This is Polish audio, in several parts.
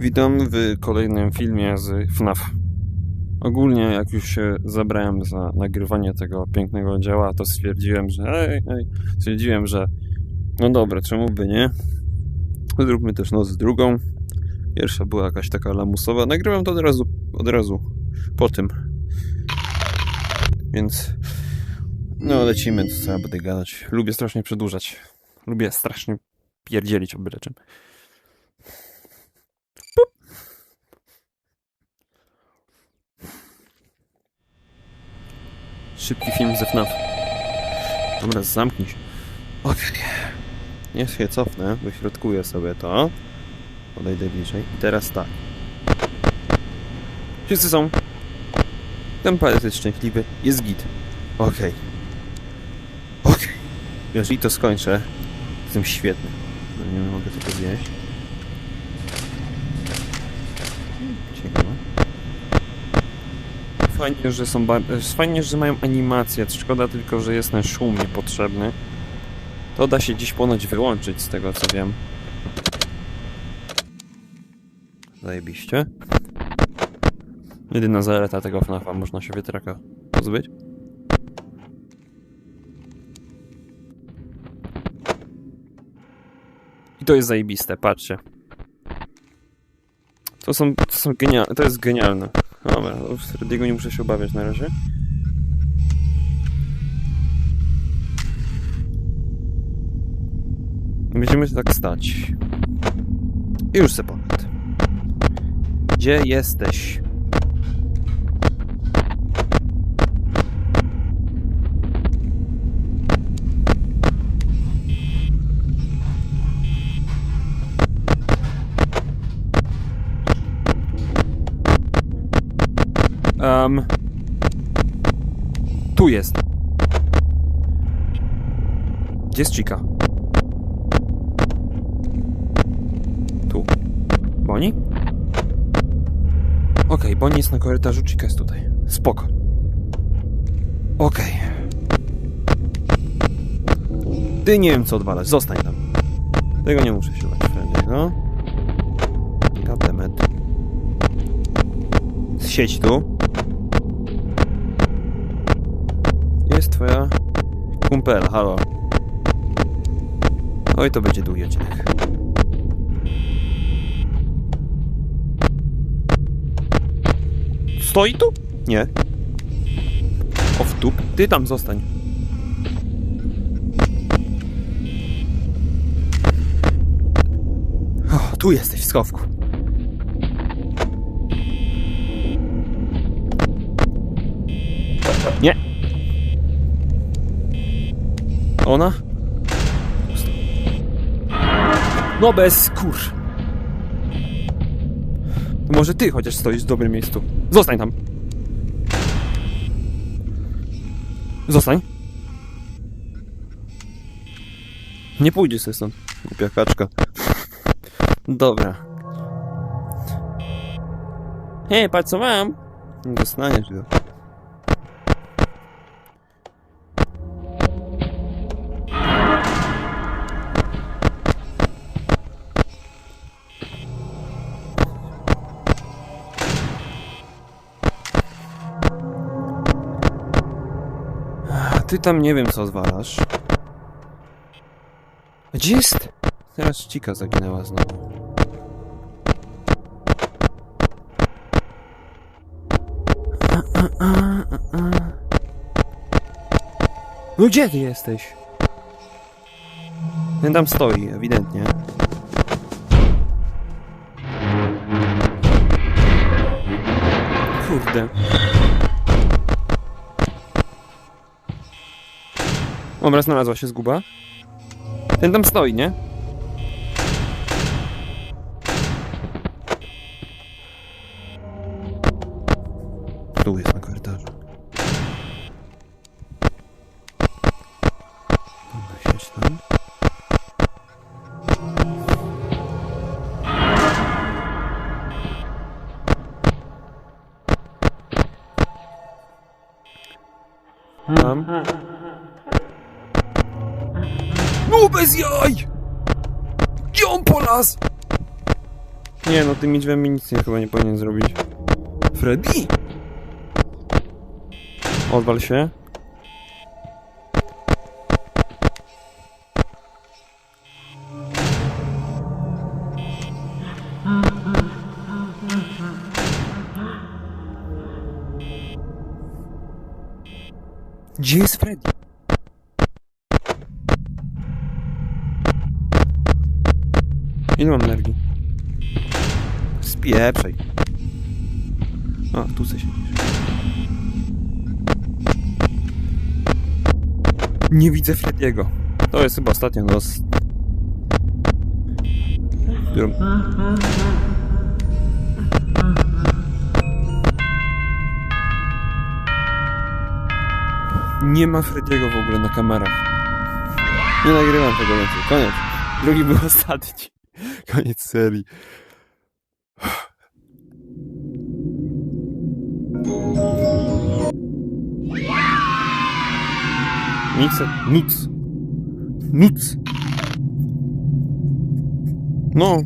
Witam w kolejnym filmie z FNAF. Ogólnie, jak już się zabrałem za nagrywanie tego pięknego dzieła, to stwierdziłem, że ej, ej, stwierdziłem, że no dobra, czemu by nie? Zróbmy też noc drugą. Pierwsza była jakaś taka lamusowa. Nagrywam to od razu, od razu po tym. Więc no lecimy, co ja będę gadać. Lubię strasznie przedłużać. Lubię strasznie pierdzielić o czym. Szybki film ze FNAF. Dobra, zamknij się. Okej. Niech się cofnę, wyśrodkuję sobie to. Podejdę bliżej. I teraz tak. Wszyscy są. Ten palec jest szczęśliwy. Jest git. Okej. Okej. Jeżeli to skończę, jestem świetny. No nie mogę tego zjeść. Fajnie, że są e, fajnie, że mają animację. Szkoda tylko, że jest ten szum niepotrzebny. To da się dziś ponoć wyłączyć z tego co wiem. Zajebiście. Jedyna zaleta tego FNAFa, można się wiatraka pozbyć. I to jest zajebiste, patrzcie. To są, to są genialne, to jest genialne. Dobra, już Freddy'ego nie muszę się obawiać na razie. Będziemy się tak stać. I już se poszedł. Gdzie jesteś? Um, tu jest. Gdzie jest Chica? Tu. Boni? Okej, Boni jest na korytarzu, Chica jest tutaj. Spoko. Okej. Ty nie wiem co odwalać, zostań tam. Tego nie muszę się bać, no. Siedź tu. Jest twoja kumpela, halo. Oj, to będzie długi odcinek. Stoi tu? Nie. O w dup. Ty tam zostań. O, tu jesteś w schowku. Ona? No bez kur. Może ty chociaż stoisz w dobrym miejscu. Zostań tam. Zostań. Nie pójdziesz sobie stąd, głupia kaczka. Dobra. Hej, patrz co mam. Nie dostaniesz go. Ty tam nie wiem co zwalasz. A Gdzie jest? Teraz ścika zaginęła znowu. No gdzie ty jesteś? Ten tam stoi, ewidentnie. Kurde. Dobra, znalazła się zguba. Ten tam stoi, nie? Tu jest na korytarzu. Dobra, siedź tam. Tam. No bez jaj! On po las? Nie no, tymi drzwiami nic nie, chyba nie powinien zrobić. Freddy! Odwal się. Gdzie jest Freddy? Ile mam energii? Spieprzaj. A, tu siedzisz. Nie widzę Frediego. To jest chyba ostatnia noc. Którą... Nie ma Frediego w ogóle na kamerach. Nie nagrywam tego więcej. Koniec. Drugi był ostatni. Koniec serii. Nic. Nic. Nic. No.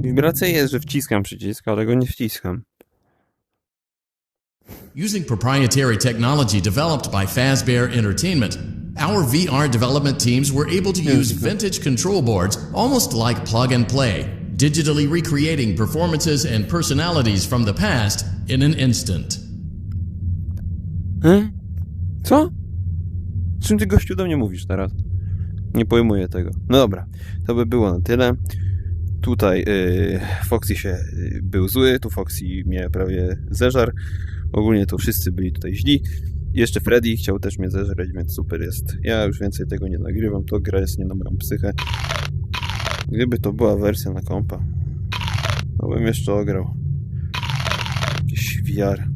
Wibracja jest, że wciskam przycisk, ale go nie wciskam. Using proprietary technology developed by Fazbear Entertainment, our VR development teams were able to use vintage control boards almost like plug and play, digitally recreating performances and personalities from the past in an instant. Hmm? Co? Czym ty gościu do mnie mówisz teraz? Nie pojmuję tego. No dobra, to by było na tyle. Tutaj yy, Foxy się yy, był zły, tu Foxy mnie prawie zeżar. Ogólnie to wszyscy byli tutaj źli. Jeszcze Freddy chciał też mnie zeżreć, więc super jest. Ja już więcej tego nie nagrywam, to gra jest nie na moją psychę. Gdyby to była wersja na kompa, to bym jeszcze ograł. Jakiś VR.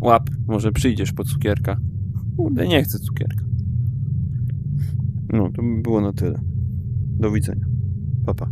Łap, może przyjdziesz po cukierka. Kurde, nie chcę cukierka. No, to by było na tyle. Do widzenia. Pa, pa.